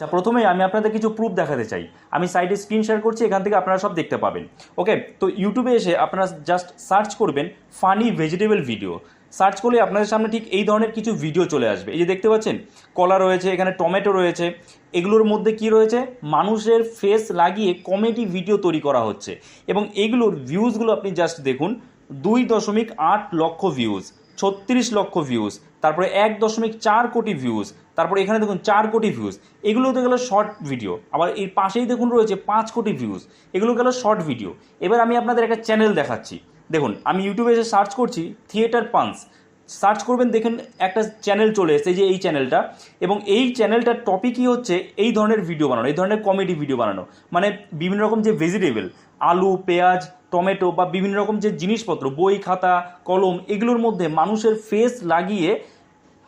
আচ্ছা প্রথমেই আমি আপনাদের কিছু প্রুফ দেখাতে চাই। আমি সাইটে স্ক্রিন শেয়ার করছি, এখান থেকে আপনারা সব দেখতে পাবেন। ওকে তো ইউটিউবে এসে আপনারা জাস্ট সার্চ করবেন ফানি ভেজিটেবল ভিডিও সার্চ করলে আপনাদের সামনে ঠিক এই ধরনের কিছু ভিডিও চলে আসবে। এই যে দেখতে পাচ্ছেন, কলা রয়েছে, এখানে টমেটো রয়েছে। এগুলোর মধ্যে কি রয়েছে? মানুষের ফেস লাগিয়ে কমেডি ভিডিও তৈরি করা হচ্ছে। এবং এগুলোর ভিউজগুলো আপনি জাস্ট দেখুন, দুই দশমিক আট লক্ষ ভিউজ ছত্রিশ লক্ষ ভিউজ তারপরে এক দশমিক চার কোটি ভিউজ তারপরে এখানে দেখুন চার কোটি ভিউজ এগুলো তো গেলো শর্ট ভিডিও আবার এর পাশেই দেখুন রয়েছে পাঁচ কোটি ভিউজ এগুলো গেলো শর্ট ভিডিও এবার আমি আপনাদের একটা চ্যানেল দেখাচ্ছি। দেখুন, আমি ইউটিউবে এসে সার্চ করছি থিয়েটার পান্স সার্চ করবেন, দেখেন একটা চ্যানেল চলে এসেছে যে এই চ্যানেলটা এবং এই চ্যানেলটার টপিকই হচ্ছে এই ধরনের ভিডিও বানানো, এই ধরনের কমেডি ভিডিও বানানো মানে বিভিন্ন রকম যে ভেজিটেবল আলু, পেঁয়াজ টমেটো বা বিভিন্ন রকম যে জিনিসপত্র, বই, খাতা, কলম, এগুলোর মধ্যে মানুষের ফেস লাগিয়ে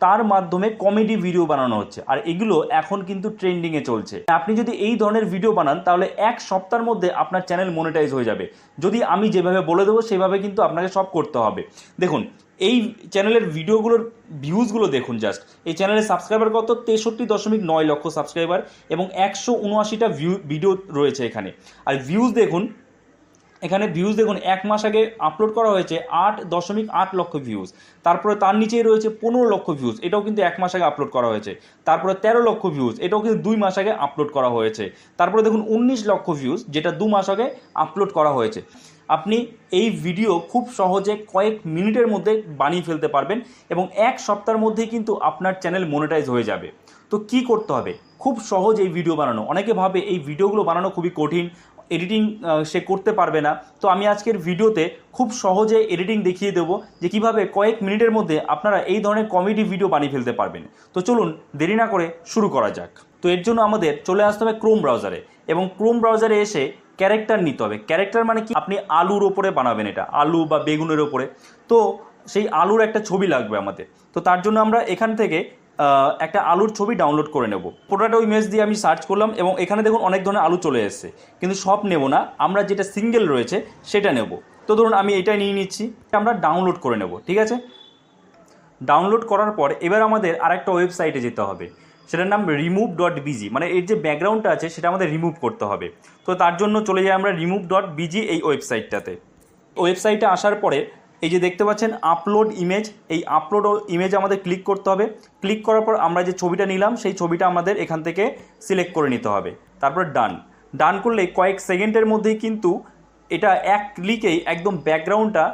তার মাধ্যমে কমেডি ভিডিও বানানো হচ্ছে। আর এগুলো এখন কিন্তু ট্রেন্ডিংয়ে চলছে। আপনি যদি এই ধরনের ভিডিও বানান, তাহলে এক সপ্তাহের মধ্যে আপনার চ্যানেল মনিটাইজ হয়ে যাবে। যদি আমি যেভাবে বলে দেবো, সেভাবে কিন্তু আপনাকে সব করতে হবে। দেখুন, এই চ্যানেলের ভিডিওগুলোর ভিউজগুলো দেখুন জাস্ট এই চ্যানেলের সাবস্ক্রাইবার কত? তেষট্টি দশমিক নয় লক্ষ সাবস্ক্রাইবার এবং একশো উনআশিটা ভিউ ভিডিও রয়েছে এখানে। আর ভিউজ দেখুন এখানে ভিউজ দেখুন, এক মাস আগে আপলোড করা হয়েছে আট দশমিক আট লক্ষ ভিউজ তারপরে তার নিচেই রয়েছে পনেরো লক্ষ ভিউজ এটাও কিন্তু এক মাস আগে আপলোড করা হয়েছে। তারপরে তেরো লক্ষ ভিউজ এটাও কিন্তু দুই মাস আগে আপলোড করা হয়েছে। তারপরে দেখুন, উনিশ লক্ষ ভিউজ যেটা দু মাস আগে আপলোড করা হয়েছে। আপনি এই ভিডিও খুব সহজে কয়েক মিনিটের মধ্যে বানিয়ে ফেলতে পারবেন এবং এক সপ্তাহের মধ্যেই কিন্তু আপনার চ্যানেল মনিটাইজ হয়ে যাবে। তো কি করতে হবে? খুব সহজ এই ভিডিও বানানো। অনেকে ভাবে এই ভিডিওগুলো বানানো খুবই কঠিন এডিটিং সে করতে পারবে না। তো আমি আজকের ভিডিওতে খুব সহজে এডিটিং দেখিয়ে দেবো যে কীভাবে কয়েক মিনিটের মধ্যে আপনারা এই ধরনের কমেডি ভিডিও বানিয়ে ফেলতে পারবেন। তো চলুন দেরি না করে শুরু করা যাক। তো এর জন্য আমাদের চলে আসতে হবে ক্রোম ব্রাউজারে এবং ক্রোম ব্রাউজারে এসে ক্যারেক্টার নিতে হবে। ক্যারেক্টার মানে কি? আপনি আলুর ওপরে বানাবেন এটা, আলু বা বেগুনের ওপরে। তো সেই আলুর একটা ছবি লাগবে আমাদের। তো তার জন্য আমরা এখান থেকে একটা আলুর ছবি ডাউনলোড করে নেব। পোটাটো ইমেজ দিয়ে আমি সার্চ করলাম এবং এখানে দেখুন অনেক ধরনের আলু চলে এসেছে। কিন্তু সব নেব না। আমরা যেটা সিঙ্গেল রয়েছে, সেটা নেব। তো ধরুন আমি এটাই নিয়ে নিচ্ছি আমরা ডাউনলোড করে নেব, ঠিক আছে? ডাউনলোড করার পর এবার আমাদের আরেকটা ওয়েবসাইটে যেতে হবে। সেটার নাম রিমুভ ডট বিজি মানে এর যে ব্যাকগ্রাউন্ডটা আছে, সেটা আমাদের রিমুভ করতে হবে। তো তার জন্য চলে যাই আমরা রিমুভ ডট বিজি এই ওয়েবসাইটটাতে ওয়েবসাইটে আসার পরে এই যে দেখতে পাচ্ছেন আপলোড ইমেজ এই আপলোড ইমেজ আমাদের ক্লিক করতে হবে। ক্লিক করার পর আমরা যে ছবিটা নিলাম, সেই ছবিটা আমাদের এখান থেকে সিলেক্ট করে নিতে হবে। তারপর ডান ডান করলে কয়েক সেকেন্ডের মধ্যেই কিন্তু এটা এক ক্লিকেই একদম ব্যাকগ্রাউন্ডটা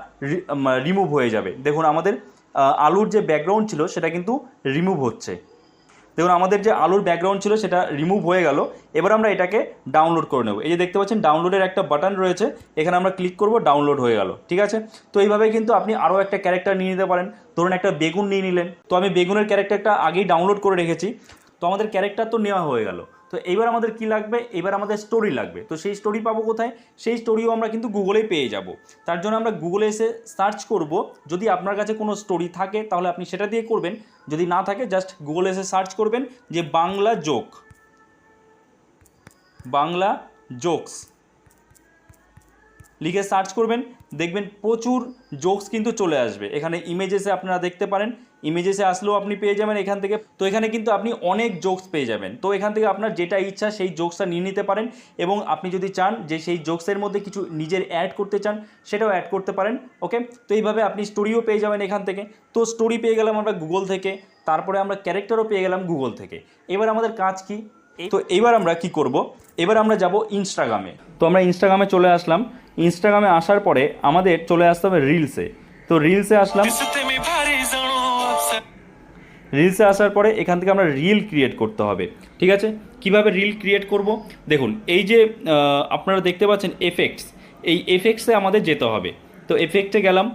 রিমুভ হয়ে যাবে। দেখুন, আমাদের আলুর যে ব্যাকগ্রাউন্ড ছিল, সেটা কিন্তু রিমুভ হচ্ছে। দেখুন আমাদের যে আলুর ব্যাকগ্রাউন্ড ছিল সেটা রিমুভ হয়ে গেল। এবার আমরা এটাকে ডাউনলোড করে নেব। এই যে দেখতে পাচ্ছেন ডাউনলোডের একটা বাটন রয়েছে। এখানে আমরা ক্লিক করব ডাউনলোড হয়ে গেল। ঠিক আছে? তো এইভাবে কিন্তু আপনি আরও একটা ক্যারেক্টার নিয়ে নিতে পারেন। ধরুন একটা বেগুন নিয়ে নিলেন। তো আমি বেগুনের ক্যারেক্টারটা আগেই ডাউনলোড করে রেখেছি। তো আমাদের ক্যারেক্টার তো নেওয়া হয়ে গেল। তো এইবার আমাদের কি লাগবে? এবার আমাদের স্টোরি লাগবে। তো সেই স্টোরি পাবো কোথায়? সেই স্টোরিও আমরা কিন্তু গুগলেই পেয়ে যাব। তার জন্য আমরা গুগলে এসে সার্চ করব। যদি আপনার কাছে কোনো স্টোরি থাকে, তাহলে আপনি সেটা দিয়ে করবেন। যদি না থাকে জাস্ট গুগলে এসে সার্চ করবেন যে বাংলা জোক বাংলা জোকস লিখে সার্চ করবেন। দেখবেন প্রচুর জোকস কিন্তু চলে আসবে। এখানে ইমেজেসে আপনারা দেখতে পারেন। ইমেজেসে আসলেও আপনি পেয়ে যাবেন এখান থেকে। তো এখানে কিন্তু আপনি অনেক জোকস পেয়ে যাবেন। তো এখান থেকে আপনার যেটা ইচ্ছা সেই জোকসটা নিয়ে নিতে পারেন এবং আপনি যদি চান যে সেই জোকসের মধ্যে কিছু নিজের অ্যাড করতে চান, সেটাও অ্যাড করতে পারেন ওকে তো এইভাবে আপনি স্টোরিও পেয়ে যাবেন এখান থেকে। তো স্টোরি পেয়ে গেলাম আমরা গুগল থেকে, তারপরে আমরা ক্যারেক্টারও পেয়ে গেলাম গুগল থেকে। এবার আমাদের কাজ কি? তো এবার আমরা কি করব? এবার আমরা যাব ইনস্টাগ্রামে তো আমরা ইনস্টাগ্রামে চলে আসলাম। ইনস্টাগ্রামে আসার পরে আমাদের চলে আসতে হবে রিলসে তো রিলসে আসলাম। রিলসে আসার পরে এখান থেকে আমরা রিল ক্রিয়েট করতে হবে। ঠিক আছে? কীভাবে রিল ক্রিয়েট করব? দেখুন, এই যে আপনারা দেখতে পাচ্ছেন এফেক্টস এই এফেক্টসে আমাদের যেতে হবে। তো এফেক্টে গেলাম।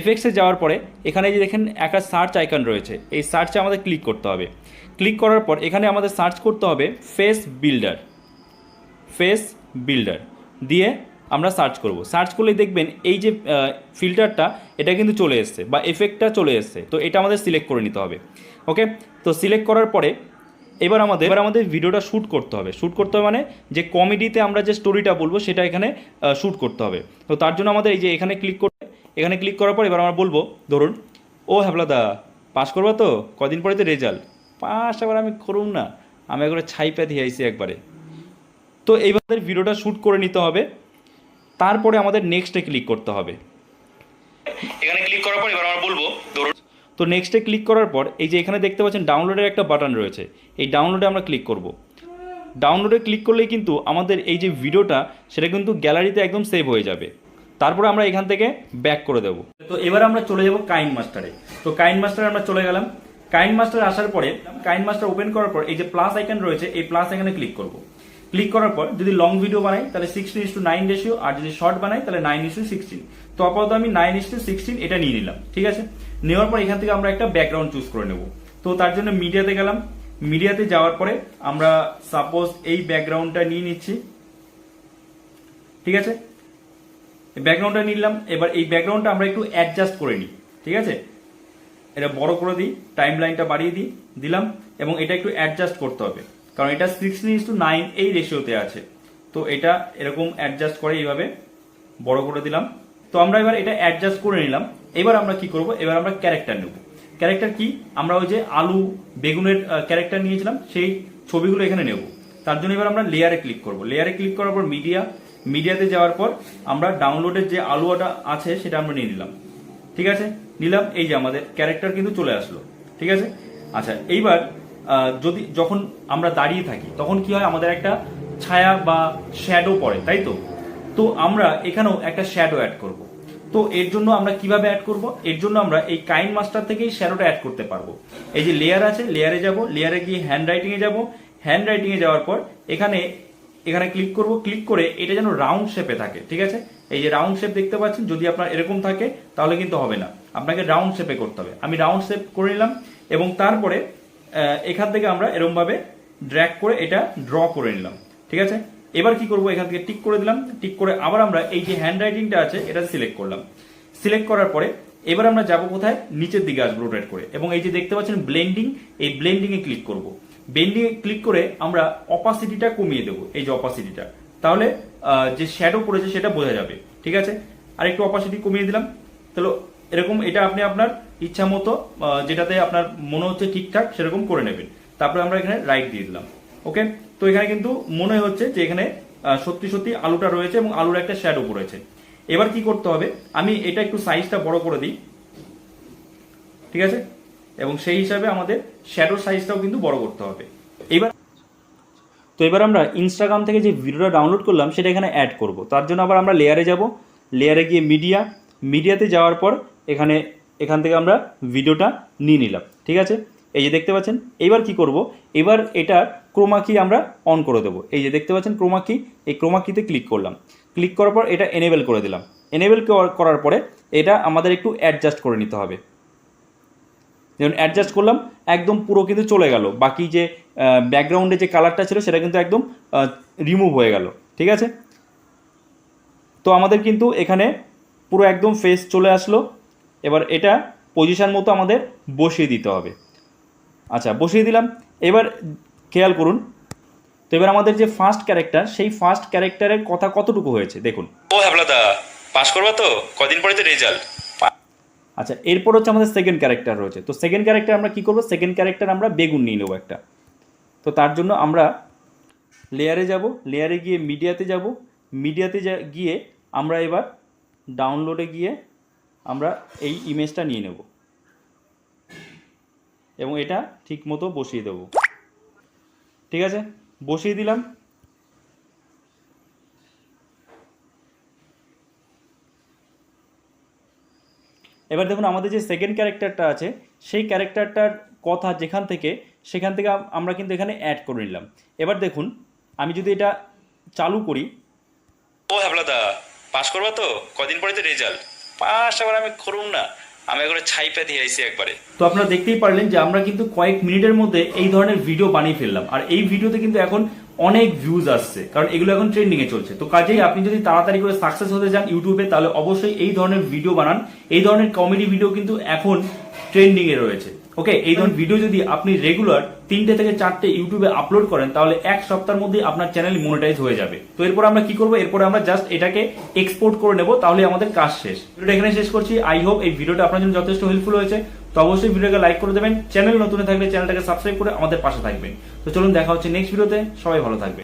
এফেক্টসে যাওয়ার পরে এখানে যে দেখেন, একটা সার্চ আইকন রয়েছে। এই সার্চে আমাদের ক্লিক করতে হবে। ক্লিক করার পর এখানে আমাদের সার্চ করতে হবে ফেস বিল্ডার ফেস বিল্ডার দিয়ে আমরা সার্চ করব। সার্চ করলে দেখবেন এই যে ফিল্টারটা এটা কিন্তু চলে এসছে বা এফেক্টটা চলে এসছে। তো এটা আমাদের সিলেক্ট করে নিতে হবে ওকে তো সিলেক্ট করার পরে এবার আমাদের এবার আমাদের ভিডিওটা শ্যুট করতে হবে। শ্যুট করতে হবে মানে যে কমেডিতে আমরা যে স্টোরিটা বলব, সেটা এখানে শ্যুট করতে হবে। তো তার জন্য আমাদের এই যে এখানে ক্লিক করে এখানে ক্লিক করার পর এবার আমরা বলব, ধরুন, ও হ্যাবলাদা পাস করব তো? কদিন পরে তো রেজাল্ট পাস আবার আমি করুন না। আমি একবারে ছাইপা দিয়ে আইছি একবারে। তো এইভাবে ভিডিওটা শ্যুট করে নিতে হবে। তারপরে আমাদের নেক্সটে ক্লিক করতে হবে। এখানে ক্লিক করার পর এবার আমরা বলব ধরুন তো নেক্সটে ক্লিক করার পর এই যে এখানে দেখতে পাচ্ছেন ডাউনলোডের একটা বাটন রয়েছে। এই ডাউনলোডে আমরা ক্লিক করব। ডাউনলোডে ক্লিক করলেই কিন্তু আমাদের এই যে ভিডিওটা সেটা কিন্তু গ্যালারিতে একদম সেভ হয়ে যাবে। তারপরে আমরা এখান থেকে ব্যাক করে দেব। তো এবার আমরা চলে যাব কাইন মাস্টারে তো কাইন মাস্টারে আমরা চলে গেলাম। কাইন মাস্টার আসার পরে কাইন মাস্টার ওপেন করার পর এই যে প্লাস আইকন রয়েছে এই প্লাস আইকনে ক্লিক করব। ক্লিক করার পর যদি লং ভিডিও বানাই, তাহলে sixteen is to nine ratio আর যদি শর্ট বানাই, তাহলে নাইন ইস টু সিক্সটিন তো আপাতত আমি নাইন ইস টু সিক্সটিন এটা নিয়ে নিলাম, ঠিক আছে? নেওয়ার পর এখান থেকে আমরা একটা ব্যাকগ্রাউন্ড চুজ করে নেব। তো তার জন্য মিডিয়াতে গেলাম। মিডিয়াতে যাওয়ার পরে আমরা সাপোজ এই ব্যাকগ্রাউন্ডটা নিয়ে নিচ্ছি। ঠিক আছে? ব্যাকগ্রাউন্ডটা নিলাম। এবার এই ব্যাকগ্রাউন্ডটা আমরা একটু অ্যাডজাস্ট করে নিই, ঠিক আছে? এটা বড় করে দিই টাইম লাইনটা বাড়িয়ে দিই, দিলাম, এবং এটা একটু অ্যাডজাস্ট করতে হবে। কারণ এটা সিক্সটিন ইস টু নাইন এই রেশিওতে আছে। তো এটা এরকম অ্যাডজাস্ট করে এইভাবে বড় করে দিলাম। তো আমরা এবার এটা অ্যাডজাস্ট করে নিলাম। এবার আমরা কি করব? এবার আমরা ক্যারেক্টার নেব। ক্যারেক্টার কি? আমরা ওই যে আলু, বেগুনের ক্যারেক্টার নিয়েছিলাম, সেই ছবিগুলো এখানে নেব। তার জন্য এবার আমরা লেয়ারে ক্লিক করব। লেয়ারে ক্লিক করার পর মিডিয়া মিডিয়াতে যাওয়ার পর আমরা ডাউনলোডের যে আলুয়াটা আছে, সেটা আমরা নিয়ে নিলাম। ঠিক আছে? নিলাম, এই যে আমাদের ক্যারেক্টার কিন্তু চলে আসলো। ঠিক আছে? আচ্ছা এইবার যদি যখন আমরা দাঁড়িয়ে থাকি, তখন কি হয়? আমাদের একটা ছায়া বা শ্যাডো পড়ে, তাই তো? তো আমরা এখানেও একটা শ্যাডো অ্যাড করব। তো এর জন্য আমরা কীভাবে অ্যাড করব? এর জন্য আমরা এই কাইন মাস্টার থেকেই শ্যাডোটা অ্যাড করতে পারব। এই যে লেয়ার আছে লেয়ারে যাব লেয়ারে গিয়ে হ্যান্ড রাইটিং এ যাব। হ্যান্ড রাইটিং এ যাওয়ার পর এখানে এখানে ক্লিক করব। ক্লিক করে এটা যেন রাউন্ড শেপে থাকে, ঠিক আছে? এই যে রাউন্ড শেপ দেখতে পাচ্ছেন, যদি আপনার এরকম থাকে, তাহলে কিন্তু হবে না। আপনাকে রাউন্ড শেপে করতে হবে। আমি রাউন্ড শেপ করে নিলাম এবং তারপরে এখান থেকে আমরা এরকম ভাবে ড্র্যাগ করে এটা ড্র করে নিলাম, ঠিক আছে? এবার কি করব? এখান থেকে টিক করে দিলাম টিক করে আবার আমরা এই যে হ্যান্ড রাইটিংটা আছে, এটা সিলেক্ট করলাম। সিলেক্ট করার পরে এবার আমরা যাব কোথায়? নিচের দিকে আসব রোটেট করে। এবং এই যে দেখতে পাচ্ছেন ব্লেন্ডিং এই ব্লেন্ডিং এ ক্লিক করব। ব্লেন্ডিং এ ক্লিক করে আমরা অপাসিটিটা কমিয়ে দেবো, এই যে অপাসিটিটা তাহলে যে শ্যাডো পড়েছে সেটা বোঝা যাবে, ঠিক আছে? আর একটু অপাসিটি কমিয়ে দিলাম, তাহলে এরকম এটা আপনি আপনার ইচ্ছা মতো যেটাতে আপনার মনে হচ্ছে ঠিকঠাক, সেরকম করে নেবেন। তারপরে আমরা এখানে রাইট দিয়ে দিলাম। ওকে তো এখানে কিন্তু মনে হচ্ছে যে এখানে সত্যি সত্যি আলুটা রয়েছে এবং আলুর একটা শ্যাডো পড়েছে। এবার কি করতে হবে? আমি এটা একটু সাইজটা বড় করে দিই। ঠিক আছে? এবং সেই হিসাবে আমাদের শ্যাডো সাইজটাও কিন্তু বড় করতে হবে। এবার তো এবার আমরা ইনস্টাগ্রাম থেকে যে ভিডিওটা ডাউনলোড করলাম, সেটা এখানে অ্যাড করব। তার জন্য আবার আমরা লেয়ারে যাব। লেয়ারে গিয়ে মিডিয়া মিডিয়াতে যাওয়ার পর এখানে, এখান থেকে আমরা ভিডিওটা নিয়ে নিলাম, ঠিক আছে? এই যে দেখতে পাচ্ছেন, এবার কি করব? এবার এটা ক্রোমা কি আমরা অন করে দেবো। এই যে দেখতে পাচ্ছেন ক্রোমা কি এই ক্রোমা কিতে ক্লিক করলাম। ক্লিক করার পর এটা এনেবেল করে দিলাম। এনেবেল করার পরে এটা আমাদের একটু অ্যাডজাস্ট করে নিতে হবে। যেমন অ্যাডজাস্ট করলাম, একদম পুরো কিন্তু চলে গেল। বাকি যে ব্যাকগ্রাউন্ডে যে কালারটা ছিল, সেটা কিন্তু একদম রিমুভ হয়ে গেল, ঠিক আছে? তো আমাদের কিন্তু এখানে পুরো একদম ফেস চলে আসলো। এবার এটা পজিশান মতো আমাদের বসিয়ে দিতে হবে। আচ্ছা বসিয়ে দিলাম। এবার খেয়াল করুন। তো এবার আমাদের যে ফার্স্ট ক্যারেক্টার সেই ফার্স্ট ক্যারেক্টারের কথা কতটুকু হয়েছে? দেখুন। ও হ্যাবলাদা পাস করবা তো? কদিন পরে তো রেজাল্ট আচ্ছা এরপর হচ্ছে আমাদের সেকেন্ড ক্যারেক্টার রয়েছে। তো সেকেন্ড ক্যারেক্টার আমরা কি করব? সেকেন্ড ক্যারেক্টার আমরা বেগুন নিয়ে নেব একটা। তো তার জন্য আমরা লেয়ারে যাব। লেয়ারে গিয়ে মিডিয়াতে যাব। মিডিয়াতে গিয়ে আমরা এবার ডাউনলোডে গিয়ে আমরা এই ইমেজটা নিয়ে নেব। এবং এটা ঠিক মতো বসিয়ে দেব। ঠিক আছে? বসিয়ে দিলাম। এবার দেখুন, আমাদের যে সেকেন্ড ক্যারেক্টারটা আছে, সেই ক্যারেক্টারটার কথা যেখান থেকে, সেখান থেকে আমরা কিন্তু এখানে অ্যাড করে নিলাম। এবার দেখুন, আমি যদি এটা চালু করি। ও হ্যাবলাদা পাস করব তো? কদিন পরে তো রেজাল্ট পাস আবার আমি করুম না। আমি একবারে ছাইপা দিয়ে আইছি একবারে। তো আপনারা দেখতেই পারলেন যে আমরা কিন্তু কয়েক মিনিটের মধ্যে এই ধরনের ভিডিও বানিয়ে ফেললাম। আর এই ভিডিওতে কিন্তু এখন অনেক ভিউজ আসছে। কারণ এগুলো এখন ট্রেন্ডিং এ চলছে। তো কাজেই আপনি যদি তাড়াতাড়ি করে সাকসেস হতে চান ইউটিউবে তাহলে অবশ্যই এই ধরনের ভিডিও বানান। এই ধরনের কমেডি ভিডিও কিন্তু এখন ট্রেন্ডিং এ রয়েছে। ওকে এই ধরনের ভিডিও যদি আপনি রেগুলার তিনটে থেকে চারটে ইউটিউবে আপলোড করেন, তাহলে এক সপ্তাহের মধ্যে আপনার চ্যানেল মনিটাইজ হয়ে যাবে। তো এরপর আমরা কি করব? এরপর আমরা জাস্ট এটাকে এক্সপোর্ট করে নেব, তাহলে আমাদের কাজ শেষ। ভিডিওটা এখানে শেষ করছি। আই হোপ এই ভিডিওটা আপনার জন্য যথেষ্ট হেল্পফুল হয়েছে। তো অবশ্যই ভিডিওকে লাইক করে দেবেন। চ্যানেল নতুন থাকলে চ্যানেলটাকে সাবস্ক্রাইব করে আমাদের পাশে থাকবেন। তো চলুন, দেখা হচ্ছে নেক্সট ভিডিওতে সবাই ভালো থাকবে